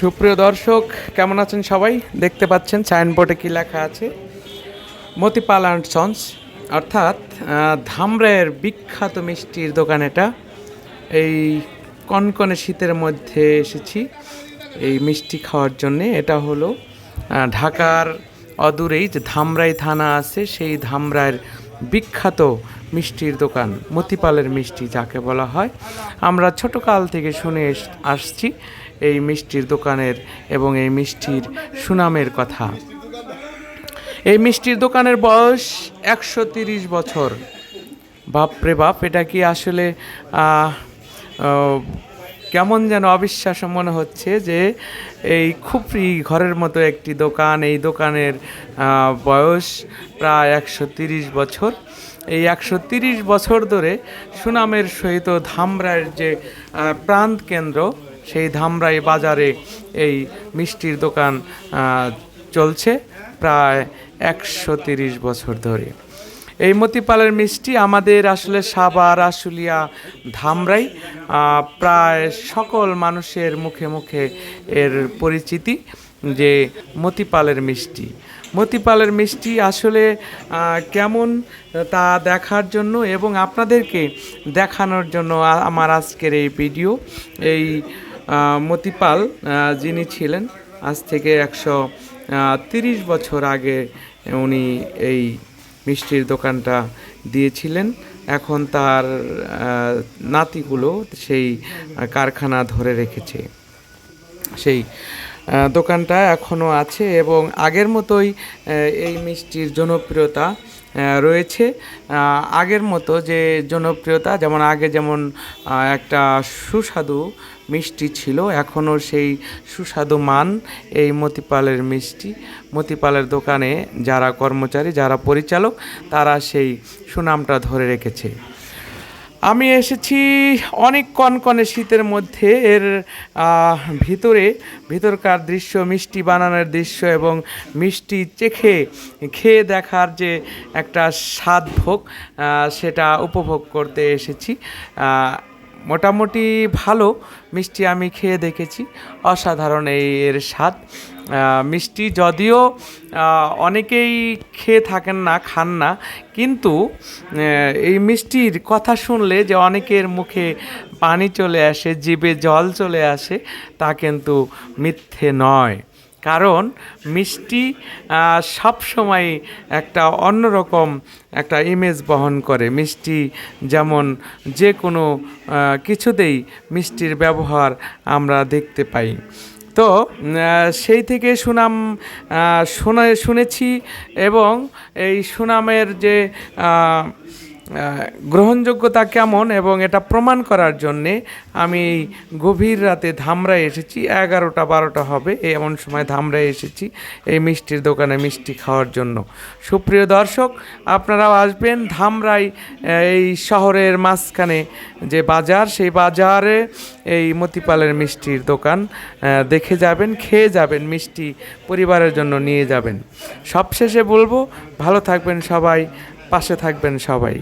সুপ্রিয় দর্শক, কেমন আছেন সবাই? দেখতে পাচ্ছেন সাইনবোর্ডে কি লেখা আছে? মতিপাল অ্যান্ড সন্স অর্থাৎ ধামরায়ের বিখ্যাত মিষ্টির দোকান এটা। এই কনকনে শীতের মধ্যে এসেছি এই মিষ্টি খাওয়ার জন্যে। এটা হলো ঢাকার অদূরেই যে ধামরাই থানা আছে, সেই ধামরায়ের বিখ্যাত মিষ্টির দোকান, মতিপালের মিষ্টি যাকে বলা হয়। আমরা ছোটকাল থেকে শুনে আসছি। এই মিষ্টির দোকানের এবং এই মিষ্টির সুনামের কথা। এই মিষ্টির দোকানের বয়স একশো তিরিশ বছর। বাপরে বাপ, এটা কি আসলে কেমন যেন অবিশ্বাস মনে হচ্ছে যে এই খুপড়ি ঘরের মতো একটি দোকান, এই দোকানের বয়স প্রায় একশো তিরিশ বছর। এই একশো তিরিশ বছর ধরে সুনামের সহিত ধামরায়ের যে প্রান্ত কেন্দ্র সেই ধামরাই বাজারে এই মিষ্টির দোকান চলছে প্রায় একশো তিরিশ বছর ধরে। এই মতিপালের মিষ্টি আমাদের আসলে সাবার আশুলিয়া, ধামরাই প্রায় সকল মানুষের মুখে মুখে এর পরিচিতি যে মতিপালের মিষ্টি। মতিপালের মিষ্টি আসলে কেমন তা দেখার জন্য এবং আপনাদেরকে দেখানোর জন্য আমার আজকের এই ভিডিও। এই মতিপাল যিনি ছিলেন, আজ থেকে একশো তিরিশ বছর আগে উনি এই মিষ্টির দোকানটা দিয়েছিলেন। এখন তার নাতিগুলো সেই কারখানা ধরে রেখেছে। সেই দোকানটা এখনও আছে এবং আগের মতোই এই মিষ্টির জনপ্রিয়তা রয়েছে। আগের মতো যে জনপ্রিয়তা, যেমন আগে যেমন একটা সুস্বাদু মিষ্টি ছিল এখনও সেই সুস্বাদু মান এই মতিপালের মিষ্টি। মতিপালের দোকানে যারা কর্মচারী, যারা পরিচালক, তারা সেই সুনামটা ধরে রেখেছে। আমি এসেছি অনেক কনকনে শীতের মধ্যে এর ভিতরে, ভিতরকার দৃশ্য, মিষ্টি বানানোর দৃশ্য এবং মিষ্টি চেখে, খেয়ে দেখার যে একটা স্বাদ ভোগ সেটা উপভোগ করতে এসেছি। মোটামুটি ভালো। মিষ্টি আমি খেয়ে দেখেছি। অসাধারণ এর স্বাদ। মিষ্টি যদিও অনেকেই খেয়ে থাকেন না, খান না। কিন্তু এই মিষ্টির কথা শুনলে যে অনেকের মুখে পানি চলে আসে, জিভে জল চলে আসে, তা কিন্তু মিথ্যে নয়। কারণ মিষ্টি সব সময় একটা অন্যরকম একটা ইমেজ বহন করে। মিষ্টি যেমন যে কোনো কিছুতেই মিষ্টির ব্যবহার আমরা দেখতে পাই। তো সেই থেকে সুনাম শুনে, শুনেছি এবং এই সুনামের যে গ্রহণযোগ্যতা কেমন এবং এটা প্রমাণ করার জন্যে আমি গভীর রাতে ধামরায় এসেছি, এগারোটা, বারোটা হবে এমন সময় ধামরায় এসেছি এই মিষ্টির দোকানে মিষ্টি খাওয়ার জন্য। সুপ্রিয় দর্শক, আপনারাও আসবেন ধামরাই এই শহরের মাঝখানে যে বাজার, সেই বাজারে এই মতিপালের মিষ্টির দোকান দেখে যাবেন, খেয়ে যাবেন, মিষ্টি পরিবারের জন্য নিয়ে যাবেন। সবশেষে বলব, ভালো থাকবেন সবাই পাশে থাকবেন সবাই।